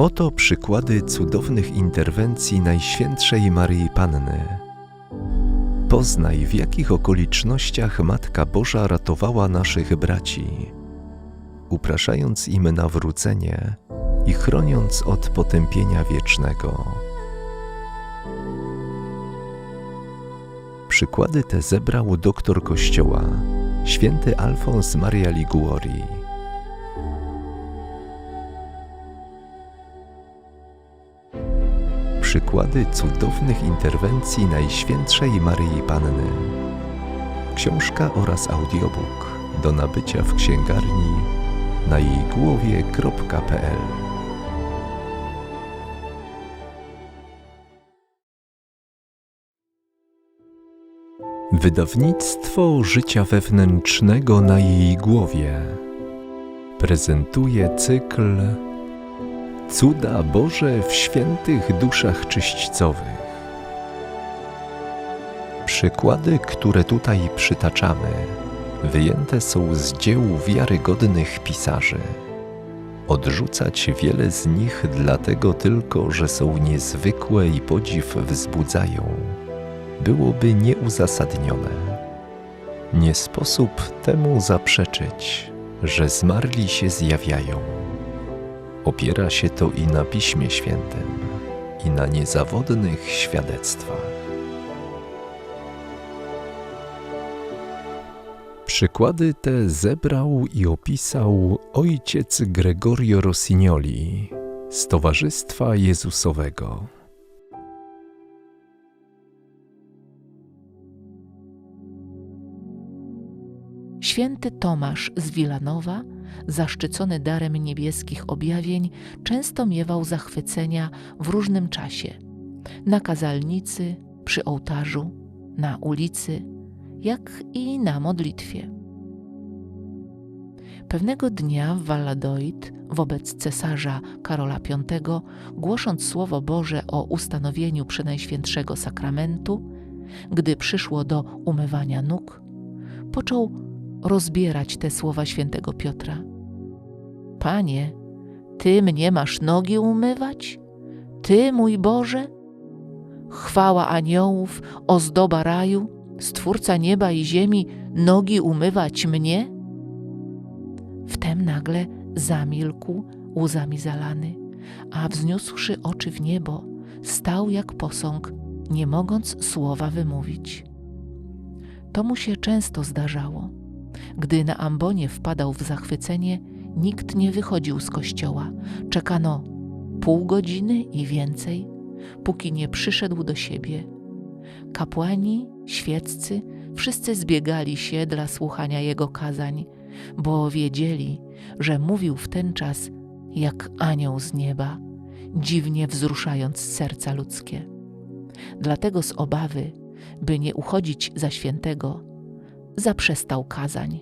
Oto przykłady cudownych interwencji Najświętszej Maryi Panny. Poznaj, w jakich okolicznościach Matka Boża ratowała naszych braci, upraszając im nawrócenie i chroniąc od potępienia wiecznego. Przykłady te zebrał doktor Kościoła, święty Alfons Maria Liguori. Przykłady cudownych interwencji Najświętszej Maryi Panny. Książka oraz audiobook do nabycia w księgarni na jej głowie.pl Wydawnictwo życia wewnętrznego na jej głowie prezentuje cykl Cuda Boże w świętych duszach czyśćcowych. Przykłady, które tutaj przytaczamy, wyjęte są z dzieł wiarygodnych pisarzy. Odrzucać wiele z nich dlatego tylko, że są niezwykłe i podziw wzbudzają, byłoby nieuzasadnione. Nie sposób temu zaprzeczyć, że zmarli się zjawiają. Opiera się to i na Piśmie Świętym, i na niezawodnych świadectwach. Przykłady te zebrał i opisał ojciec Gregorio Rossignoli z Towarzystwa Jezusowego. Święty Tomasz z Wilanowa, zaszczycony darem niebieskich objawień, często miewał zachwycenia w różnym czasie. Na kazalnicy, przy ołtarzu, na ulicy, jak i na modlitwie. Pewnego dnia w Valladolid wobec cesarza Karola V, głosząc Słowo Boże o ustanowieniu Przenajświętszego Sakramentu, gdy przyszło do umywania nóg, począł rozbierać te słowa świętego Piotra. Panie, Ty mnie masz nogi umywać? Ty, mój Boże? Chwała aniołów, ozdoba raju, Stwórca nieba i ziemi, nogi umywać mnie? Wtem nagle zamilkł, łzami zalany, a wzniósłszy oczy w niebo, stał jak posąg, nie mogąc słowa wymówić. To mu się często zdarzało. Gdy na ambonie wpadał w zachwycenie, nikt nie wychodził z kościoła. Czekano pół godziny i więcej, póki nie przyszedł do siebie. Kapłani, świeccy, wszyscy zbiegali się dla słuchania jego kazań, bo wiedzieli, że mówił w ten czas jak anioł z nieba, dziwnie wzruszając serca ludzkie. Dlatego z obawy, by nie uchodzić za świętego, zaprzestał kazań.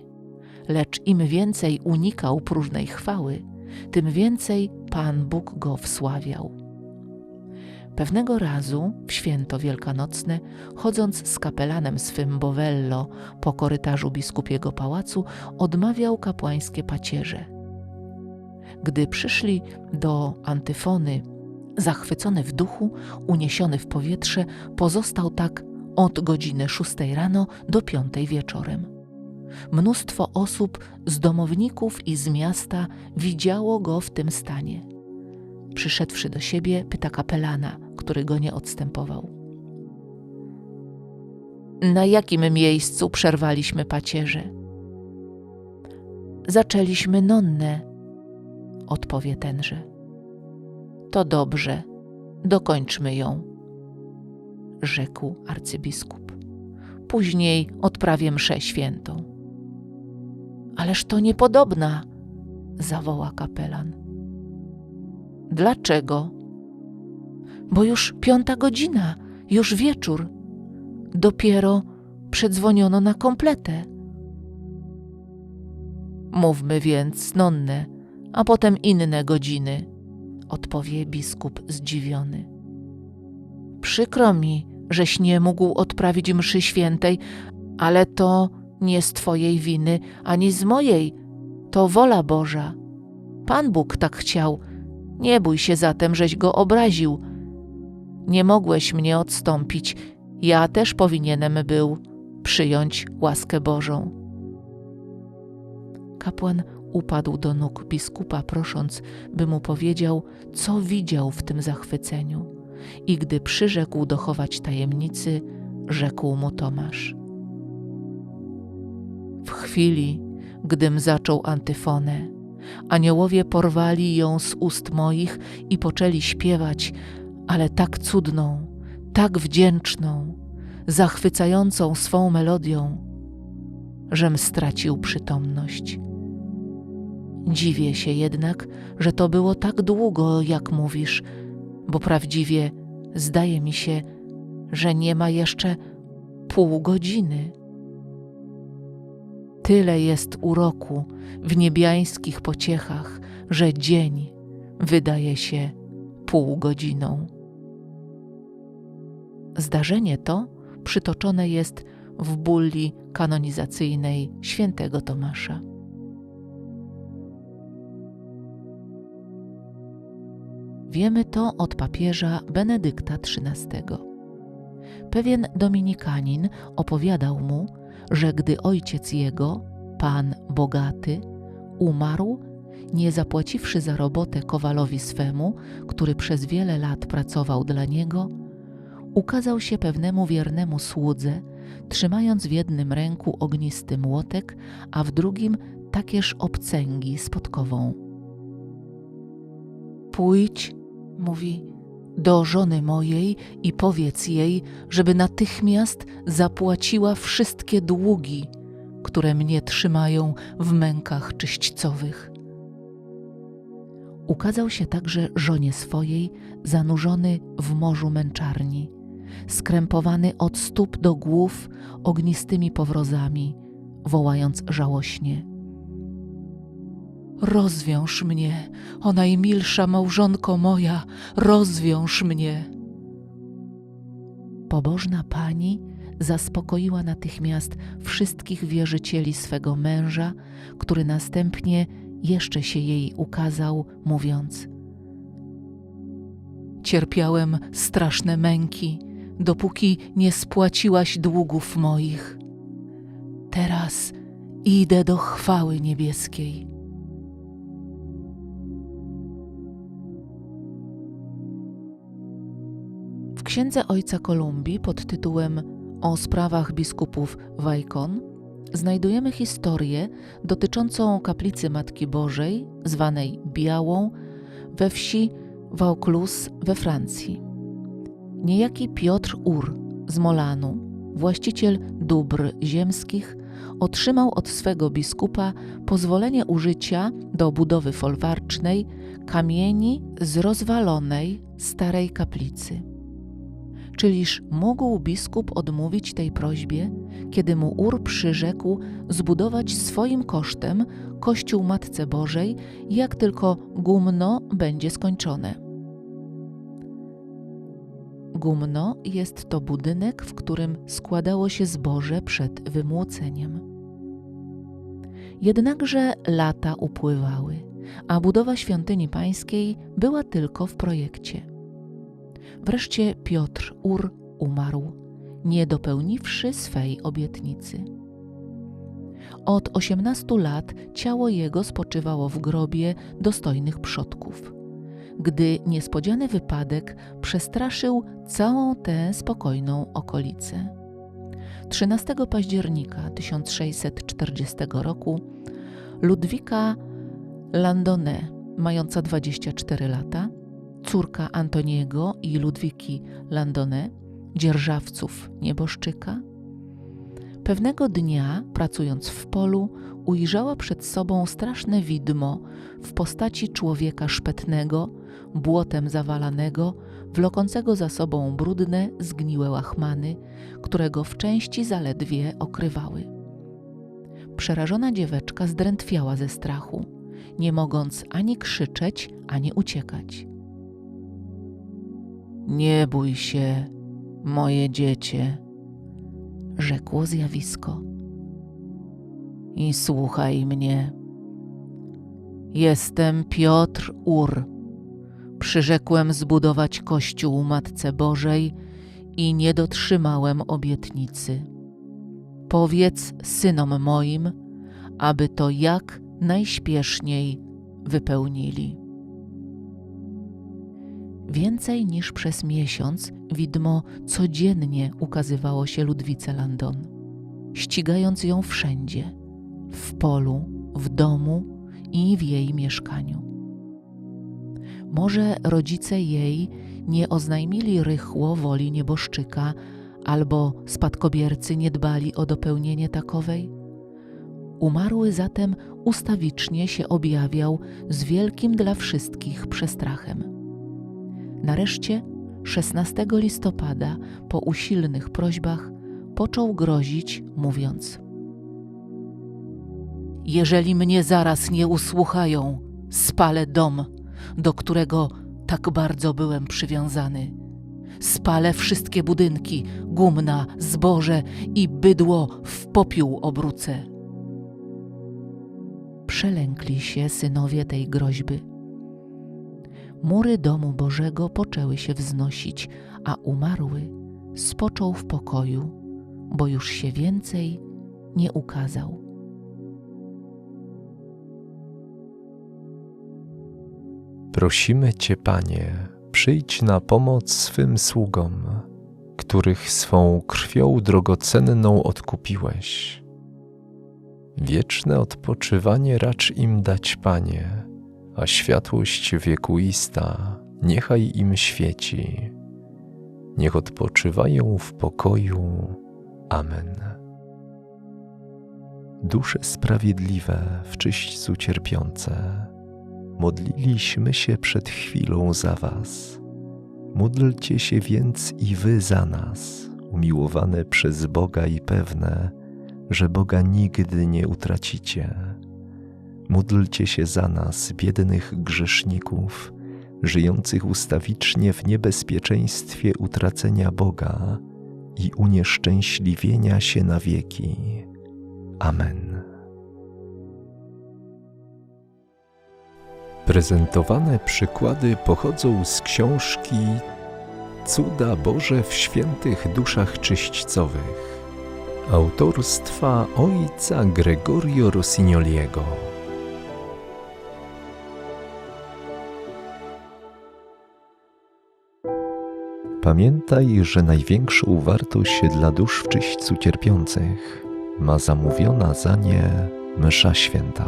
Lecz im więcej unikał próżnej chwały, tym więcej Pan Bóg go wsławiał. Pewnego razu, w święto wielkanocne, chodząc z kapelanem swym Bovello po korytarzu biskupiego pałacu, odmawiał kapłańskie pacierze. Gdy przyszli do antyfony, zachwycony w duchu, uniesiony w powietrze, pozostał tak od godziny szóstej rano do piątej wieczorem. Mnóstwo osób z domowników i z miasta widziało go w tym stanie. Przyszedłszy do siebie, pyta kapelana, który go nie odstępował. Na jakim miejscu przerwaliśmy pacierze? Zaczęliśmy nonnę, odpowie tenże. To dobrze, dokończmy ją, rzekł arcybiskup. Później odprawię mszę świętą. Ależ to niepodobna, zawoła kapelan. Dlaczego? Bo już piąta godzina, już wieczór. Dopiero przedzwoniono na kompletę. Mówmy więc nonne, a potem inne godziny, odpowie biskup zdziwiony. Przykro mi, żeś nie mógł odprawić mszy świętej, ale to nie z twojej winy, ani z mojej. To wola Boża. Pan Bóg tak chciał, Nie bój się zatem, żeś go obraził. Nie mogłeś mnie odstąpić. Ja też powinienem był przyjąć łaskę Bożą. Kapłan upadł do nóg biskupa, prosząc, by mu powiedział, co widział w tym zachwyceniu. I gdy przyrzekł dochować tajemnicy, rzekł mu Tomasz. W chwili, gdym zaczął antyfonę, aniołowie porwali ją z ust moich i poczęli śpiewać, ale tak cudną, tak wdzięczną, zachwycającą swą melodią, żem stracił przytomność. Dziwię się jednak, że to było tak długo, jak mówisz, bo prawdziwie zdaje mi się, że nie ma jeszcze pół godziny. Tyle jest uroku w niebiańskich pociechach, że dzień wydaje się pół godziną. Zdarzenie to przytoczone jest w bulli kanonizacyjnej świętego Tomasza. Wiemy to od papieża Benedykta XIII. Pewien dominikanin opowiadał mu, że gdy ojciec jego, pan bogaty, umarł, nie zapłaciwszy za robotę kowalowi swemu, który przez wiele lat pracował dla niego, ukazał się pewnemu wiernemu słudze, trzymając w jednym ręku ognisty młotek, a w drugim takież obcęgi z podkową. Pójdź, mówi, do żony mojej i powiedz jej, żeby natychmiast zapłaciła wszystkie długi, które mnie trzymają w mękach czyśćcowych. Ukazał się także żonie swojej, zanurzony w morzu męczarni, skrępowany od stóp do głów ognistymi powrozami, wołając żałośnie: Rozwiąż mnie, o najmilsza małżonko moja, rozwiąż mnie. Pobożna pani zaspokoiła natychmiast wszystkich wierzycieli swego męża, który następnie jeszcze się jej ukazał, mówiąc: Cierpiałem straszne męki, dopóki nie spłaciłaś długów moich. Teraz idę do chwały niebieskiej. Księdze ojca Kolumbii pod tytułem O sprawach biskupów Wajkon znajdujemy historię dotyczącą kaplicy Matki Bożej, zwanej Białą, we wsi Vaucluse we Francji. Niejaki Piotr Ur z Molanu, właściciel dóbr ziemskich, otrzymał od swego biskupa pozwolenie użycia do budowy folwarcznej kamieni z rozwalonej starej kaplicy. Czyliż mógł biskup odmówić tej prośbie, kiedy mu Ur przyrzekł zbudować swoim kosztem kościół Matce Bożej, jak tylko gumno będzie skończone? Gumno jest to budynek, w którym składało się zboże przed wymłoceniem. Jednakże lata upływały, a budowa świątyni pańskiej była tylko w projekcie. Wreszcie Piotr Ur umarł, nie dopełniwszy swej obietnicy. Od osiemnastu lat ciało jego spoczywało w grobie dostojnych przodków, gdy niespodziany wypadek przestraszył całą tę spokojną okolicę. 13 października 1640 roku Ludwika Landone, mająca 24 lata, córka Antoniego i Ludwiki Landone, dzierżawców nieboszczyka, pewnego dnia, pracując w polu, ujrzała przed sobą straszne widmo w postaci człowieka szpetnego, błotem zawalanego, wlokącego za sobą brudne, zgniłe łachmany, którego w części zaledwie okrywały. Przerażona dzieweczka zdrętwiała ze strachu, nie mogąc ani krzyczeć, ani uciekać. Nie bój się, moje dziecię, rzekło zjawisko. I słuchaj mnie. Jestem Piotr Ur, Przyrzekłem zbudować Kościół Matce Bożej i nie dotrzymałem obietnicy. Powiedz synom moim, aby to jak najśpieszniej wypełnili. Więcej niż przez miesiąc widmo codziennie ukazywało się Ludwice Landon, ścigając ją wszędzie w polu, w domu i w jej mieszkaniu. Może rodzice jej nie oznajmili rychło woli nieboszczyka, albo spadkobiercy nie dbali o dopełnienie takowej? Umarły zatem ustawicznie się objawiał z wielkim dla wszystkich przestrachem. Nareszcie 16 listopada, po usilnych prośbach, począł grozić, mówiąc: Jeżeli mnie zaraz nie usłuchają, spalę dom, do którego tak bardzo byłem przywiązany. Spalę wszystkie budynki, gumna, zboże i bydło w popiół obrócę. Przelękli się synowie tej groźby. Mury domu Bożego poczęły się wznosić, a umarły spoczął w pokoju, bo już się więcej nie ukazał. Prosimy Cię, Panie, przyjdź na pomoc swym sługom, których swą krwią drogocenną odkupiłeś. Wieczne odpoczywanie racz im dać, Panie, a światłość wiekuista niechaj im świeci. Niech odpoczywają w pokoju. Amen. Dusze sprawiedliwe w czyśćcu cierpiące, modliliśmy się przed chwilą za Was. Módlcie się więc i Wy za nas, umiłowane przez Boga i pewne, że Boga nigdy nie utracicie. Módlcie się za nas, biednych grzeszników, żyjących ustawicznie w niebezpieczeństwie utracenia Boga i unieszczęśliwienia się na wieki. Amen. Prezentowane przykłady pochodzą z książki Cuda Boże w świętych duszach czyśćcowych autorstwa ojca Gregorio Rossignoliego. Pamiętaj, że największą wartość dla dusz w czyśćcu cierpiących ma zamówiona za nie msza święta.